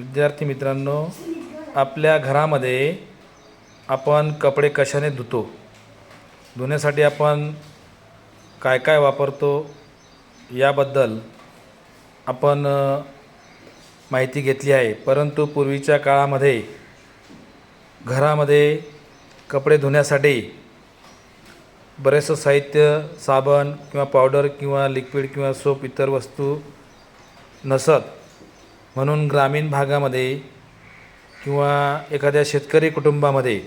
विद्यार्थी मित्रांनो आपल्या घरामध्ये आपण कपडे कशाने धुतो? धुण्यासाठी आपण काय काय वापरतो? याबद्दल आपण माहिती घेतली आहे. परंतु पूर्वीच्या काळामध्ये घरामध्ये कपडे धुण्यासाठी बरेचसं साहित्य साबण किंवा पावडर किंवा लिक्विड किंवा सोप इतर वस्तू नसत. म्हणून ग्रामीण भागामध्ये किंवा एखाद्या शेतकरी कुटुंबामध्ये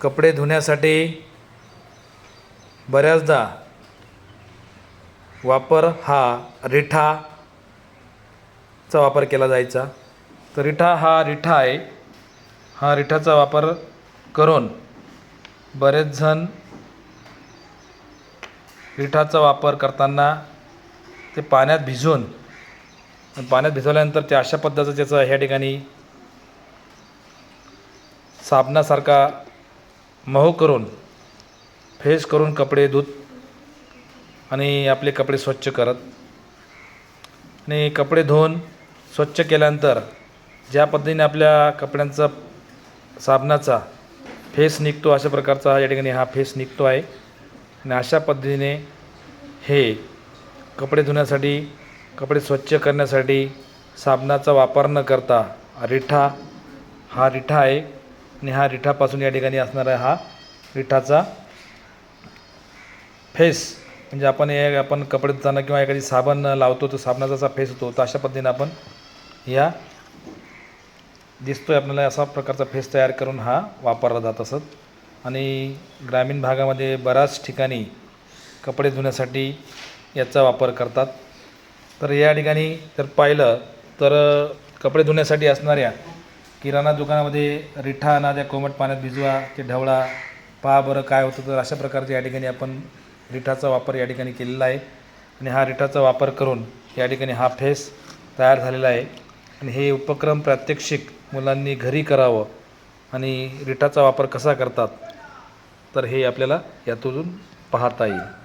कपडे धुण्यासाठी बऱ्याचदा वापर हा रिठाचा वापर केला जायचा. तर रिठा हा रिठा आहे. हा रिठाचा वापर करून बरेच जण रिठाचा वापर करताना ते पाण्यात भिजून पाण्यात भिजवल्यानंतर ते अशा पद्धतीचं त्याचं ह्या ठिकाणी साबणासारखा मऊ करून फेस करून कपडे धुत आणि आपले कपडे स्वच्छ करत आणि कपडे धुवून स्वच्छ केल्यानंतर ज्या पद्धतीने आपल्या कपड्यांचा साबणाचा फेस निघतो अशा प्रकारचा या ठिकाणी हा फेस निघतो आहे. आणि अशा पद्धतीने हे कपडे धुण्यासाठी कपडे स्वच्छ करण्यासाठी साबणाचा वापर न करता रिठा हा रिठा आहे आणि हा रिठापासून या ठिकाणी असणारा हा रिठाचा फेस. म्हणजे आपण हे आपण कपडे धुताना किंवा एखादी साबण लावतो तो साबणाचा असा फेस होतो तर अशा पद्धतीने आपण या आहे आपल्याला असा प्रकारचा फेस तयार करून हा वापरला जात असत. आणि ग्रामीण भागामध्ये बऱ्याच ठिकाणी कपडे धुण्यासाठी याचा वापर करतात. तर या ठिकाणी जर पाहिलं तर कपडे धुण्यासाठी असणाऱ्या किराणा दुकानामध्ये रिठा आणा त्या कोमट पाण्यात भिजवा ते ढवळा पहा बरं काय होतं तर अशा प्रकारचे या ठिकाणी आपण रिठाचा वापर या ठिकाणी केलेला आहे. आणि हा रिठाचा वापर करून या ठिकाणी हा फेस तयार झालेला आहे. आणि हे उपक्रम प्रात्यक्षिक मुलांनी घरी करावं आणि रिठाचा वापर कसा करतात तर हे आपल्याला यातून पाहता येईल.